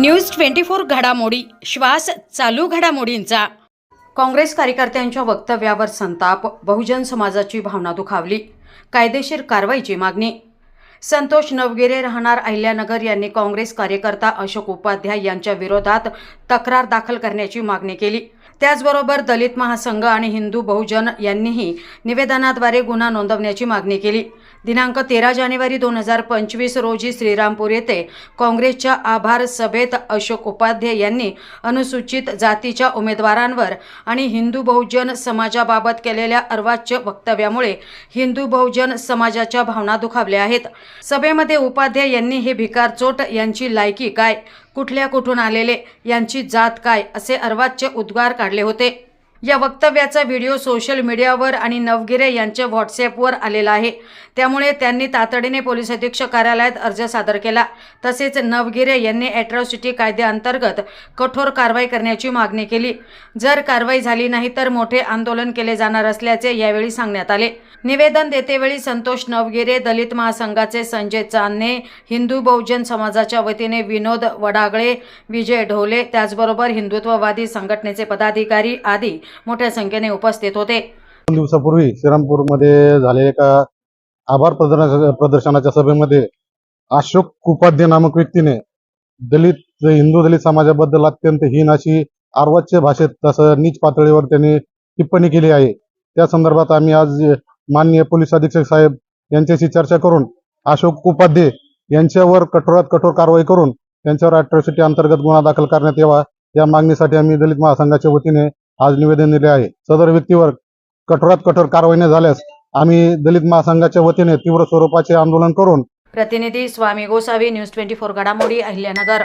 News twenty four घडामोडी श्वास चालू घडामोडींचा. काँग्रेस कार्यकर्त्यांच्या वक्तव्यावर संताप बहुजन समाजाची भावना दुखावली. कायदेशीर कारवाईची मागणी. संतोष नवगिरे राहणार अहिल्यानगर यांनी काँग्रेस कार्यकर्ता अशोक उपाध्याय यांच्या विरोधात तक्रार दाखल करण्याची मागणी केली. त्याचबरोबर दलित महासंघ आणि हिंदू बहुजन यांनीही निवेदनाद्वारे गुन्हा नोंदवण्याची मागणी केली. दिनांक तेरा जानेवारी दोन हजार पंचवीस रोजी श्रीरामपूर येथे काँग्रेसच्या आभार सभेत अशोक उपाध्याय यांनी अनुसूचित जातीच्या उमेदवारांवर आणि हिंदू बहुजन समाजाबाबत केलेल्या अर्वाच्य वक्तव्यामुळे हिंदू बहुजन समाजाच्या भावना दुखावल्या आहेत. सभेमध्ये उपाध्याय यांनी हे भिकारचोट यांची लायकी काय कुठल्या कुठून आलेले यांची जात काय असे अर्वाच्य उद्गार काढले होते. या वक्तव्याचा व्हिडिओ सोशल मीडियावर आणि नवगिरे यांच्या व्हॉट्सॲपवर आलेला आहे. त्यामुळे त्यांनी तातडीने पोलीस अधीक्षक कार्यालयात अर्ज सादर केला. तसेच नवगिरे यांनी ॲट्रॉसिटी कायद्याअंतर्गत कठोर कारवाई करण्याची मागणी केली. जर कारवाई झाली नाही तर मोठे आंदोलन केले जाणार असल्याचे यावेळी सांगण्यात आले. निवेदन देतेवेळी संतोष नवगिरे दलित महासंघाचे संजय चांदणे हिंदू बहुजन समाजाच्या वतीने विनोद वडागळे विजय ढोले त्याचबरोबर हिंदुत्ववादी संघटनेचे पदाधिकारी आदी मोठ्या संख्येने उपस्थित होते. दोन दिवसापूर्वी श्रीरामपूरमध्ये झालेल्या एका आभार प्रदर्शनाच्या सभेमध्ये अशोक उपाध्ये नामक व्यक्तीने दलित हिंदू दलित समाजाबद्दल अत्यंत हीन अशी आर्वाच्य भाषेत तसं नीच पातळीवर त्यांनी टिप्पणी केली आहे. त्या संदर्भात आम्ही आज माननीय पोलीस अधीक्षक साहेब यांच्याशी चर्चा करून अशोक उपाध्ये यांच्यावर कठोरात कठोर कारवाई करून त्यांच्यावर अट्रॉसिटी अंतर्गत गुन्हा दाखल करण्यात यावा या मागणीसाठी आम्ही दलित महासंघाच्या वतीने आज निवेदन दिले आहे. सदर व्यक्तीवर कठोरात कठोर कारवाई न झाल्यास आम्ही दलित महासंघाच्या वतीने तीव्र स्वरूपाचे आंदोलन करून प्रतिनिधी Swami Gosavi news twenty four घडामोडी अहिल्यानगर.